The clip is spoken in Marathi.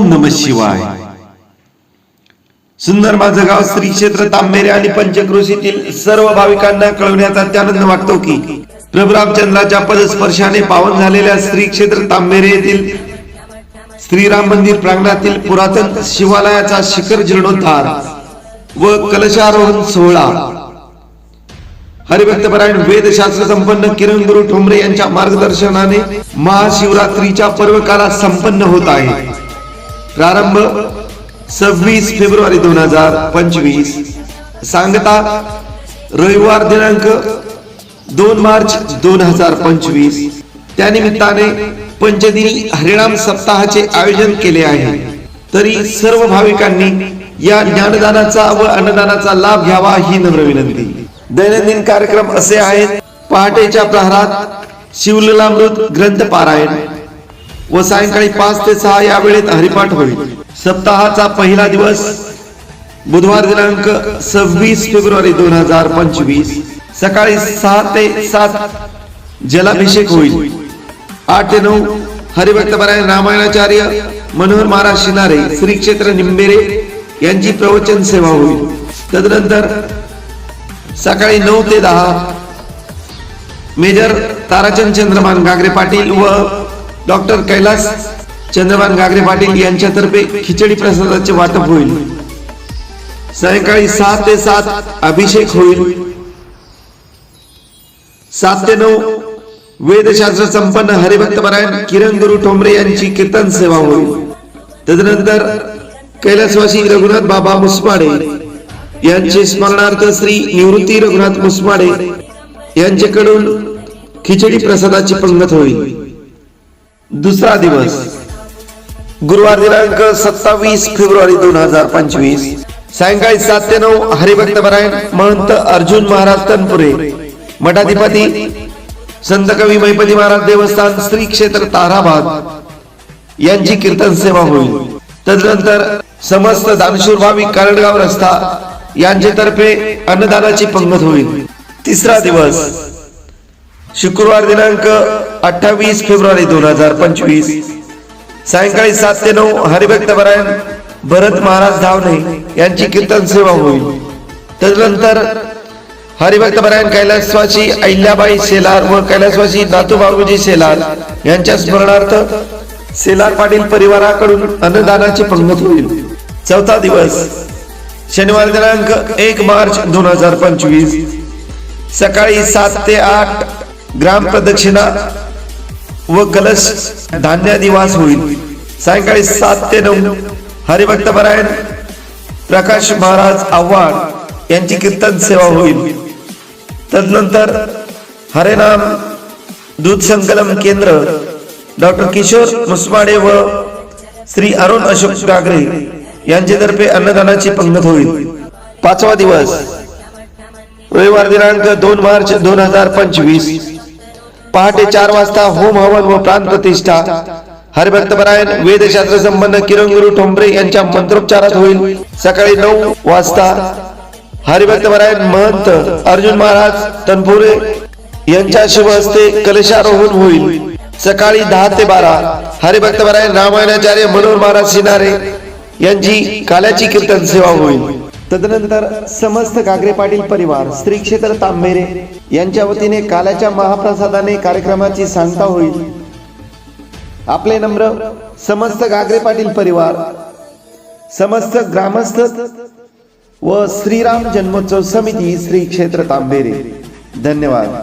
ओम नम शिवाय. सुंदर माझं गाव श्री क्षेत्र तांबेरे आणि पंचक्रोशीतील सर्व भाविकांना कळवण्याचा त्यानंद वाटतो की प्रभू रामचंद्राच्या पदस्पर्शाने पावन झालेल्या श्री क्षेत्र तांबेरे येथील श्रीराम मंदिर प्रांगणातील पुरातन शिवालयाचा शिखर जीर्णोद्धार व कलशारोहण सोहळा. हरिभक्तपरायण वेदशास्त्र संपन्न किरण गुरु ठोंबरे यांच्या मार्गदर्शनाने महाशिवरात्रीच्या पर्वकाला संपन्न होत आहे. प्रारंभ सव्वीस फेब्रुवारी दोन हजार पंचवीस. सांगता रविवार दिनांक दोन मार्च दोन हजार पंचवीस. त्यानिमित्ताने पंचदिनी हरिणाम सप्ताहाचे आयोजन केले आहे. तरी सर्व भाविकांनी या ज्ञानदानाचा व अन्नदानाचा लाभ घ्यावा ही नम्र विनंती. दैनंदिन कार्यक्रम असे आहेत. पहाटेच्या प्रहरात शिवलीलामृत ग्रंथ पारायण व सायंकाळी पाच ते सहा या वेळेत हरिपाठ होईल. सप्ताहाचा पहिला दिवस बुधवार दिनांक सव्वीस फेब्रुवारी दोन हजार पंचवीस. सकाळी सहा ते सात जलाभिषेक होईल. आठ ते नऊ हरिभक्तपरायण रामायणाचार्य मनोहर महाराज शिनारे श्री क्षेत्र निंबेरे यांची प्रवचन सेवा होईल. तदनंतर सकाळी नऊ ते दहा मेजर ताराचंद चंद्रमान गागरे पाटील व डॉक्टर कैलास चंद्रमान गागरे पाटील यांच्यातर्फे खिचडी प्रसादाचे वाटप होईल. सायंकाळी सात ते सात अभिषेक होईल. सात ते नऊ वेदशास्त्र संपन्न हरिभक्तपरायण किरण गुरु ठोंबरे यांची कीर्तन सेवा होईल. तदनंतर कैलासवासी रघुनाथ बाबा मुसमाडे यांचे स्मरणार्थ श्री निवृत्ती रघुनाथ मुसमाडे यांच्याकडून खिचडी प्रसादाची पंगत होईल. दुसरा दिवस. गुरुवार दिनांक सत्तावीस फेब्रुवारी दोन हजार पंचवीस. सायंकाळी सात ते नऊ हरिभक्त हरिभक्तपरायण महंत अर्जुन महाराज तनपुरे. मठाधिपती संत कवी मैपती महाराज देवस्थान श्री क्षेत्र ताराबाद यांची कीर्तन सेवा होईल. तदनंतर समस्त दानशूर भाविक कारडगाव रस्ता यांच्यातर्फे अन्नदानाची पंगत होईल. तिसरा दिवस. शुक्रवार दिनांक अठ्ठावीस फेब्रुवारी दोन हजार पंचवीस. सायंकाळी सात ते नऊ हरिभक्तपरायण भरत महाराज धावणे यांची कीर्तन सेवा होईल. तदनंतर हरिभक्तपरायण कैलासवासी अहिल्याबाई शेलार व कैलासवासी नातूबाबूजी शेलार यांच्या स्मरणार्थ शेलार पाटील परिवाराकडून अन्नदानाची पंगत होईल. चौथा दिवस शनिवार दिनांक एक मार्च दोन हजार पंचवीस. सकाळी सात ते आठ ग्राम प्रदक्षिणा व कलश धान्यादिवास होईल. सायंकाळी सात ते नऊ हरिभक्तपरायण प्रकाश महाराज आव्हाड यांची कीर्तन सेवा होईल. तदनंतर हरेनाम दूध संकलन केंद्र डॉक्टर किशोर मुसमाडे व श्री अरुण अशोक डागरे यांच्यातर्फे अन्नदानाची पंगत होईल. पाचवा दिवस. रविवार दिनांक दोन मार्च दोन हजार पंचवीस. पहाटे चार वाजता होम हवन व प्राण प्रतिष्ठा. हरिभक्तपरायण वेदशास्त्र संबंध किरण गुरु ठोंबरे यांच्या मंत्रोच्चारात होईल. सकाळी नऊ वाजता हरिभक्तपरायण महंत अर्जुन महाराज तनपुरे यांच्या शुभ हस्ते कलशारोहण होईल. सकाळी दहा ते बारा. हरिभक्तपरायण रामायणाचार्य मनोहर महाराज सिनारे यांची काल्याची कीर्तन सेवा होईल. तदनंतर समस्त गागरे पाटील परिवार श्री क्षेत्र तांबेरे यांच्या वतीने काल्याच्या महाप्रसादाने कार्यक्रमाची सांगता होईल. आपले नम्र समस्त गागरे पाटील परिवार समस्त ग्रामस्थ व श्रीराम जन्मोत्सव समिती श्री क्षेत्र तांबेरे. धन्यवाद.